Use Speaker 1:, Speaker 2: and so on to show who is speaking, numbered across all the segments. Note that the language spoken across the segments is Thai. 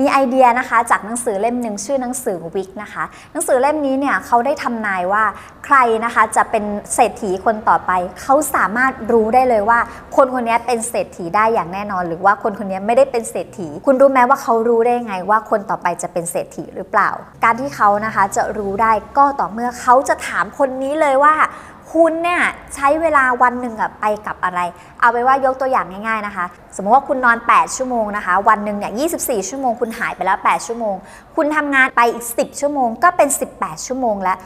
Speaker 1: มีไอเดียนะคะจากหนังสือเล่มหนึ่งชื่อหนังสือวิกนะคะ หนังสือเล่มนี้เนี่ยเขาได้ทำนายว่า รนะคะจะเป็นเศรษฐีคนต่อไป เขาสามารถรู้ได้เลยว่า คนคนนี้เป็นเศรษฐีได้อย่างแน่นอน หรือว่าคนคนนี้ไม่ได้เป็นเศรษฐี คุณรู้ไหมว่าเขารู้ได้ไงว่าคนต่อไปจะเป็นเศรษฐีหรือเปล่า การที่เขานะคะจะรู้ได้ก็ต่อเมื่อเขาจะถามคนนี้เลยว่าคุณเนี่ยใช้เวลาวันหนึ่งอะไปกับอะไร เอาไปว่ายกตัวอย่างง่ายๆนะคะ สมมติว่าคุณนอน 8 ชั่วโมงนะคะ วันหนึ่งเนี่ย 24 ชั่วโมง คุณหายไปแล้ว 8 ชั่วโมง คุณทำงานไปอีก 10 ชั่วโมง ก็เป็น 18 ชั่วโมงแล้ว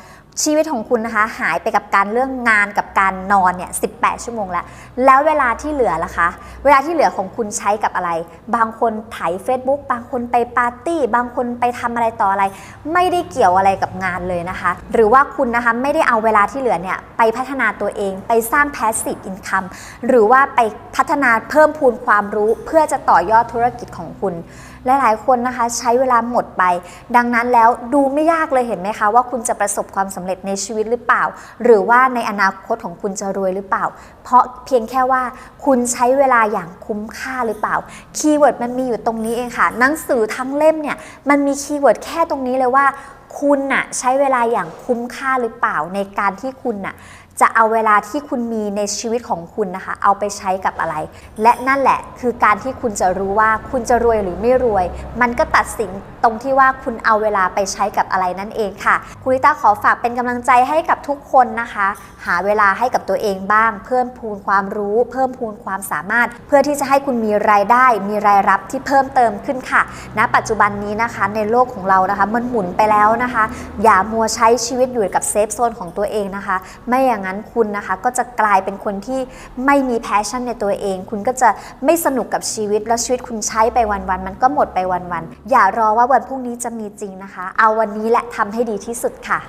Speaker 1: ชีวิตของคุณนะคะ หายไปกับการเรื่องงานกับการนอนเนี่ย 18 ชั่วโมงแล้ว แล้วเวลาที่เหลือล่ะคะ เวลาที่เหลือของคุณใช้กับอะไร บางคนไถ Facebook บางคนไปปาร์ตี้ บางคนไปทำอะไรต่ออะไร ไม่ได้เกี่ยวอะไรกับงานเลยนะคะ หรือว่าคุณนะคะไม่ได้เอาเวลาที่เหลือเนี่ยไปพัฒนาตัวเอง ไปสร้าง passive income หรือว่าไปพัฒนาเพิ่มพูนความรู้เพื่อจะต่อยอดธุรกิจของคุณ หลายๆ คนนะคะใช้เวลาหมดไป ดังนั้นแล้วดูไม่ยากเลยเห็นไหมคะ ว่าคุณจะประสบความสำเร็จในชีวิตหรือเปล่า หรือว่าในอนาคตของคุณจะรวยหรือเปล่า เพราะเพียงแค่ว่าคุณใช้เวลาอย่างคุ้มค่าหรือเปล่า คีย์เวิร์ดมันมีอยู่ตรงนี้เองค่ะ หนังสือทั้งเล่มเนี่ยมันมีคีย์เวิร์ดแค่ตรงนี้เลยว่าคุณน่ะใช้เวลาอย่างคุ้มค่าหรือเปล่าในการที่คุณน่ะจะเอาเวลาที่คุณมีในชีวิตของคุณนะคะ เอาไปใช้กับอะไร และนั่นแหละคือการที่คุณจะรู้ว่าคุณจะรวยหรือไม่รวย มันก็ตัดสินตรงที่ว่าคุณเอาเวลาไปใช้กับอะไรนั่นเองค่ะคุณลิต้าขอฝากเป็นกำลังใจให้กับทุกคนนะคะ หาเวลาให้กับตัวเองบ้าง เพิ่มพูนความรู้ เพิ่มพูนความสามารถ เพื่อที่จะให้คุณมีรายได้ มีรายรับที่เพิ่มเติมขึ้นค่ะณปัจจุบันนี้นะคะในโลกของเรานะคะ มันหมุนไปแล้วนะคะ อย่ามัวใช้ชีวิตอยู่กับเซฟโซนของตัวเองนะคะ ไม่อย่างนั้นคุณนะคะ ก็จะกลายเป็นคนที่ไม่มีแพชชั่นในตัวเอง คุณก็จะไม่สนุกกับชีวิต แล้วชีวิตคุณใช้ไปวันๆมันก็หมดไปวันๆอย่ารอว่าวันพรุ่งนี้จะมีจริงนะคะ เอาวันนี้แหละทำให้ดีที่สุดค่ะ